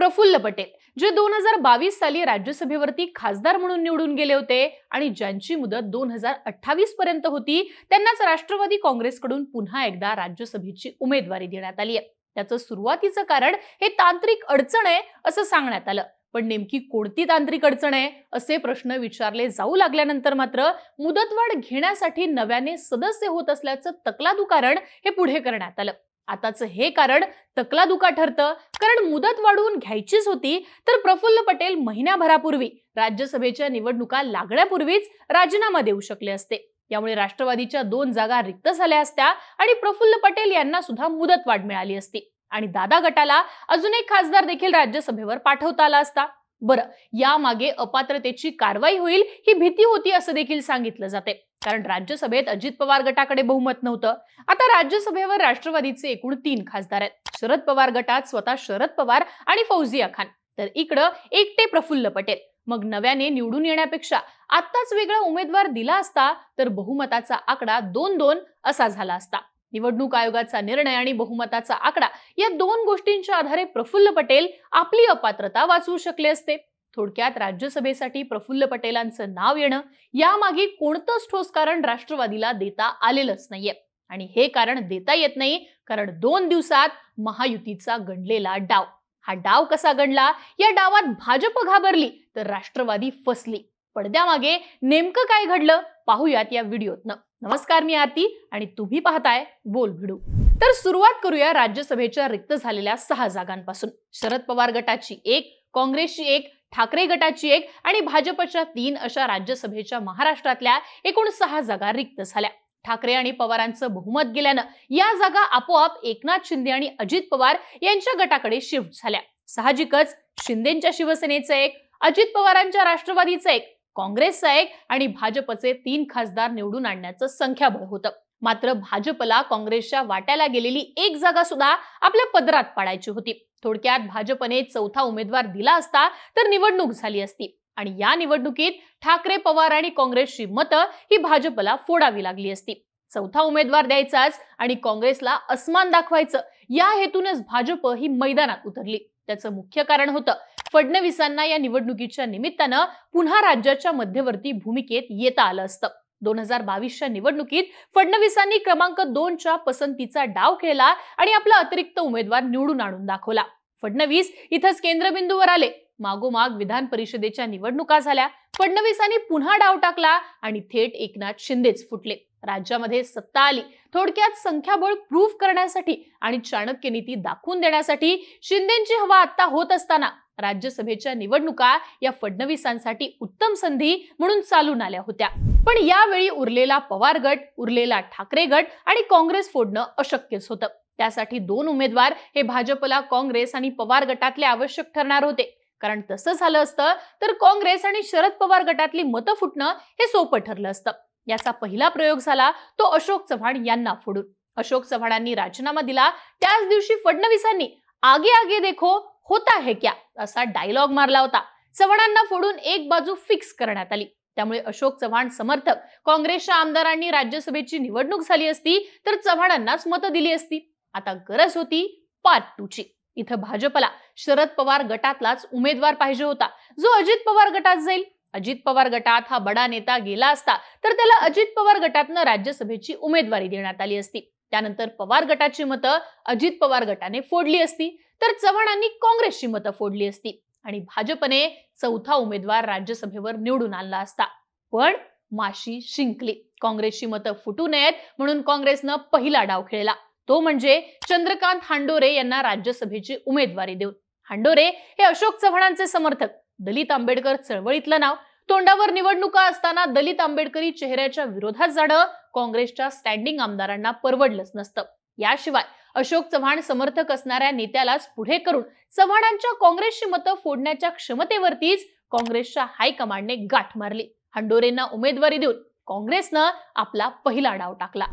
प्रफुल्ल पटेल जे दोन हजार बावीस साली राज्यसभेवरती खासदार म्हणून निवडून गेले होते आणि ज्यांची मुदत दोन हजार अठ्ठावीस पर्यंत होती त्यांनाच राष्ट्रवादी काँग्रेसकडून पुन्हा एकदा राज्यसभेची उमेदवारी देण्यात आली आहे. त्याचं सुरुवातीचं कारण हे तांत्रिक अडचण आहे असं सांगण्यात आलं. पण नेमकी कोणती तांत्रिक अडचण आहे असे प्रश्न विचारले जाऊ लागल्यानंतर मात्र मुदतवाढ घेण्यासाठी नव्याने सदस्य होत असल्याचं तकलादू कारण हे पुढे करण्यात आलं. आताचं हे कारण तकलादुका ठरतं. कारण मुदत वाढवून घ्यायचीच होती तर प्रफुल्ल पटेल महिन्याभरापूर्वी राज्यसभेच्या निवडणुका लागण्यापूर्वीच राजीनामा देऊ शकले असते. यामुळे राष्ट्रवादीच्या दोन जागा रिक्त झाल्या असत्या आणि प्रफुल्ल पटेल यांना सुद्धा मुदतवाढ मिळाली असती. आणि दादा गटाला अजून एक खासदार देखील राज्यसभेवर पाठवता आला असता. बरं यामागे अपात्रतेची कारवाई होईल ही भीती होती असं देखील सांगितलं जाते कारण राज्यसभेत अजित पवार गटाकडे बहुमत नव्हतं. आता राज्यसभेवर राष्ट्रवादीचे एकूण तीन खासदार आहेत. शरद पवार गटात स्वतः शरद पवार आणि फौजिया खान. तर इकडं एकटे प्रफुल्ल पटेल. मग नव्याने निवडून येण्यापेक्षा आत्ताच वेगळा उमेदवार दिला असता तर बहुमताचा आकडा दोन दोन असा झाला असता. निवडणूक आयोगाचा निर्णय आणि बहुमताचा आकडा या दोन गोष्टींच्या आधारे प्रफुल्ल पटेल आपली अपात्रता वाचवू शकले असते. थोडक्यात राज्यसभेसाठी प्रफुल्ल पटेलांचं नाव येणं यामागे कोणतंच ठोस कारण राष्ट्रवादीला देता आलेलंच नाहीये. आणि हे कारण देता येत नाही कारण दोन दिवसात महायुतीचा गणलेला डाव. हा डाव कसा गणला? या डावात भाजप घाबरली तर राष्ट्रवादी फसली. पडद्यामागे नेमकं काय घडलं? पाहूयात या व्हिडिओतनं. नमस्कार मी आरती आणि तुम्ही पाहताय बोल भिडू. तर सुरुवात करूया राज्यसभेच्या रिक्त झालेल्या सहा जागांपासून. शरद पवार गटाची एक काँग्रेसची एक ठाकरे गटाची एक आणि भाजपच्या तीन अशा राज्यसभेच्या महाराष्ट्रातल्या एकूण सहा जागा रिक्त झाल्या. ठाकरे आणि पवारांचं बहुमत गेल्यानं या जागा आपोआप एकनाथ शिंदे आणि अजित पवार यांच्या गटाकडे शिफ्ट झाल्या. साहजिकच शिंदेच्या शिवसेनेचं एक अजित पवारांच्या राष्ट्रवादीचं एक काँग्रेसचा एक आणि भाजपचे तीन खासदार निवडून आणण्याचं संख्याबळ होतं. मात्र भाजपला काँग्रेसच्या वाट्याला गेलेली एक जागा सुद्धा आपल्या पदरात पाडायची होती. थोडक्यात भाजपने चौथा उमेदवार दिला असता तर निवडणूक झाली असती. आणि या निवडणुकीत ठाकरे पवार आणि काँग्रेसची मतं ही भाजपला फोडावी लागली असती. चौथा उमेदवार द्यायचाच आणि काँग्रेसला अस्मान दाखवायचं या हेतूनच भाजप ही मैदानात उतरली. त्याचं मुख्य कारण होतं फडणवीसांना या निवडणुकीच्या निमित्तानं पुन्हा राज्याच्या मध्यवर्ती भूमिकेत येता आलं असतं. दोन हजार बावीसच्या निवडणुकीत फडणवीसांनी क्रमांक दोनच्या पसंतीचा डाव खेळला आणि आपला अतिरिक्त उमेदवार निवडून आणून दाखवला. फडणवीस इथंच केंद्रबिंदूवर आले. मागोमाग विधान परिषदेच्या निवडणुका झाल्या. फडणवीसांनी पुन्हा डाव टाकला आणि थेट एकनाथ शिंदेच फुटले. राज्यामध्ये सत्ता आली. थोडक्यात संख्याबळ प्रूफ करण्यासाठी आणि चाणक्य नीती दाखवून देण्यासाठी शिंदेची हवा आता होत असताना राज्यसभेच्या निवडणुका या फडणवीसांसाठी उत्तम संधी म्हणून चालून आल्या होत्या. पण यावेळी उरलेला पवार गट उरलेला ठाकरे गट आणि काँग्रेस फोडणं अशक्यच होतं. त्यासाठी दोन उमेदवार हे भाजपला काँग्रेस आणि पवार गटातले आवश्यक ठरणार होते. कारण तसं झालं असतं तर काँग्रेस आणि शरद पवार गटातली मतं फुटणं हे सोपं ठरलं असतं. याचा पहिला प्रयोग झाला तो अशोक चव्हाण यांना फोडून. अशोक चव्हाणांनी राजीनामा दिला. त्याच दिवशी फडणवीसांनी आगे आगे देखो होता है क्या? असा डायलॉग मारला होता. चव्हाणांना फोडून एक बाजू फिक्स करण्यात आली. त्यामुळे अशोक चव्हाण समर्थक. काँग्रेसच्या आमदारांनी राज्यसभेची निवडणूक झाली असती तर चव्हाणांनाच मतं दिली असती. आता गरज होती पार्ट टू ची. इथं भाजपला शरद पवार गटातलाच उमेदवार पाहिजे होता. जो अजित पवार गटात जाईल. अजित पवार गटात हा बडा नेता गेला असता तर त्याला अजित पवार गटातनं राज्यसभेची उमेदवारी देण्यात आली असती. त्यानंतर पवार गटाची मतं अजित पवार गटाने फोडली असती तर चव्हाणांनी काँग्रेसची मतं फोडली असती आणि भाजपने चौथा उमेदवार राज्यसभेवर निवडून आणला असता. पण माशी शिंकली. काँग्रेसची मतं फुटू नयेत म्हणून काँग्रेसनं पहिला डाव खेळला. तो म्हणजे चंद्रकांत हांडोरे यांना राज्यसभेची उमेदवारी देऊन. हांडोरे हे अशोक चव्हाणांचे समर्थक. दलित आंबेडकर चळवळीतलं नाव. तोंडावर निवडणुका असताना दलित आंबेडकरी चेहऱ्याच्या विरोधात जाणं काँग्रेसच्या स्टँडिंग आमदारांना परवडलंच नसतं. याशिवाय अशोक चव्हाण समर्थक असणाऱ्या नेत्यालाच पुढे करून चव्हाणांच्या काँग्रेसची मतं फोडण्याच्या क्षमतेवरतीच काँग्रेसच्या हायकमांडने गाठ मारली. हंडोरेंना उमेदवारी देऊन काँग्रेसनं आपला पहिला डाव टाकला.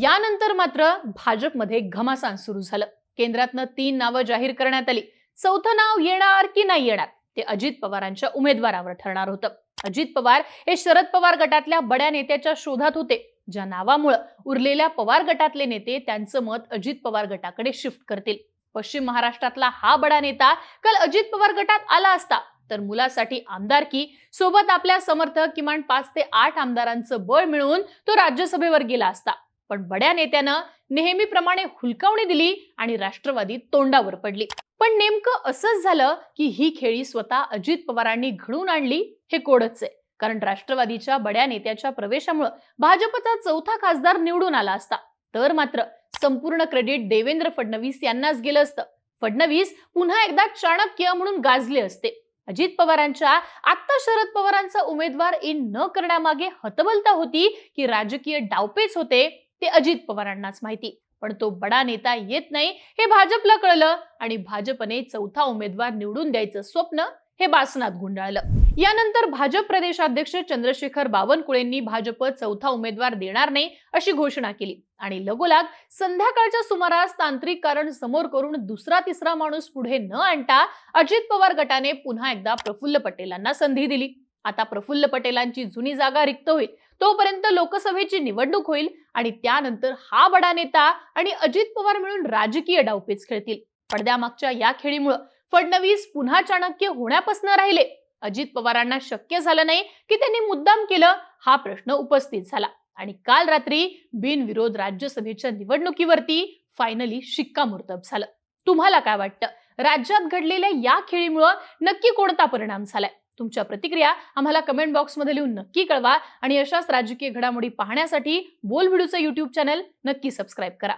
यानंतर मात्र भाजपमध्ये घमासान सुरू झालं. केंद्रातनं तीन नावं जाहीर करण्यात आली. चौथं नाव येणार की नाही येणार? ते अजित पवारांच्या उमेदवारावर ठरणार होतं. अजित पवार हे शरद पवार गटातल्या बड्या नेत्याच्या शोधात होते. ज्या नावामुळं उरलेल्या पवार गटातले नेते त्यांचं मत अजित पवार गटाकडे शिफ्ट करतील. पश्चिम महाराष्ट्रातला हा बडा नेता काल अजित पवार गटात आला असता तर मुलासाठी आमदारकी सोबत आपल्या समर्थक किमान पाच ते आठ आमदारांचं बळ मिळवून तो राज्यसभेवर गेला असता. पण बड्या नेत्यानं नेहमीप्रमाणे हुलकावणी दिली आणि राष्ट्रवादी तोंडावर पडली. पण नेमकं असंच झालं की ही खेळी स्वतः अजित पवारांनी घडून आणली हे कोडच आहे कारण राष्ट्रवादीच्या बड्या नेत्याच्या प्रवेशामुळे भाजपचा चौथा खासदार निवडून आला असता. तर मात्र संपूर्ण क्रेडिट देवेंद्र फडणवीस यांनाच गेलं असतं. फडणवीस पुन्हा एकदा चाणक्य म्हणून गाजले असते. अजित पवारांच्या आत्ता शरद पवारांचा उमेदवार इन न करण्यामागे हतबलता होती की राजकीय डावपेच होते ते अजित पवारांनाच माहिती. पण तो बडा नेता येत नाही हे भाजपला कळलं आणि भाजपने चौथा उमेदवार निवडून द्यायचं स्वप्न हे बासनात गुंडाळलं. यानंतर भाजप प्रदेशाध्यक्ष चंद्रशेखर बावनकुळेंनी भाजप चौथा उमेदवार देणार नाही अशी घोषणा केली. आणि लगोलाग संध्याकाळच्या सुमारास तांत्रिक कारण समोर करून दुसरा तिसरा माणूस पुढे न आणता अजित पवार गटाने पुन्हा एकदा प्रफुल्ल पटेलांना संधी दिली. आता प्रफुल्ल पटेलांची जुनी जागा रिक्त होईल. तोपर्यंत लोकसभेची निवडणूक होईल आणि त्यानंतर हा बडा नेता आणि अजित पवार मिळून राजकीय डावपेच खेळतील. पडद्यामागच्या या खेळीमुळं फडणवीस पुन्हा चाणक्य होण्यापासून राहिले. अजित पवारांना शक्य झालं नाही की त्यांनी मुद्दाम केलं हा प्रश्न उपस्थित झाला. आणि काल रात्री बिनविरोध राज्यसभेच्या निवडणुकीवरती फायनली शिक्कामोर्तब झालं. तुम्हाला काय वाटतं? राज्यात घडलेल्या या खेळीमुळं नक्की कोणता परिणाम झालाय? तुमच्या प्रतिक्रिया आम्हाला कमेंट बॉक्समध्ये लिहून नक्की कळवा. आणि अशाच राजकीय घडामोडी पाहण्यासाठी बोलबिडूचं युट्यूब चॅनल नक्की सबस्क्राईब करा.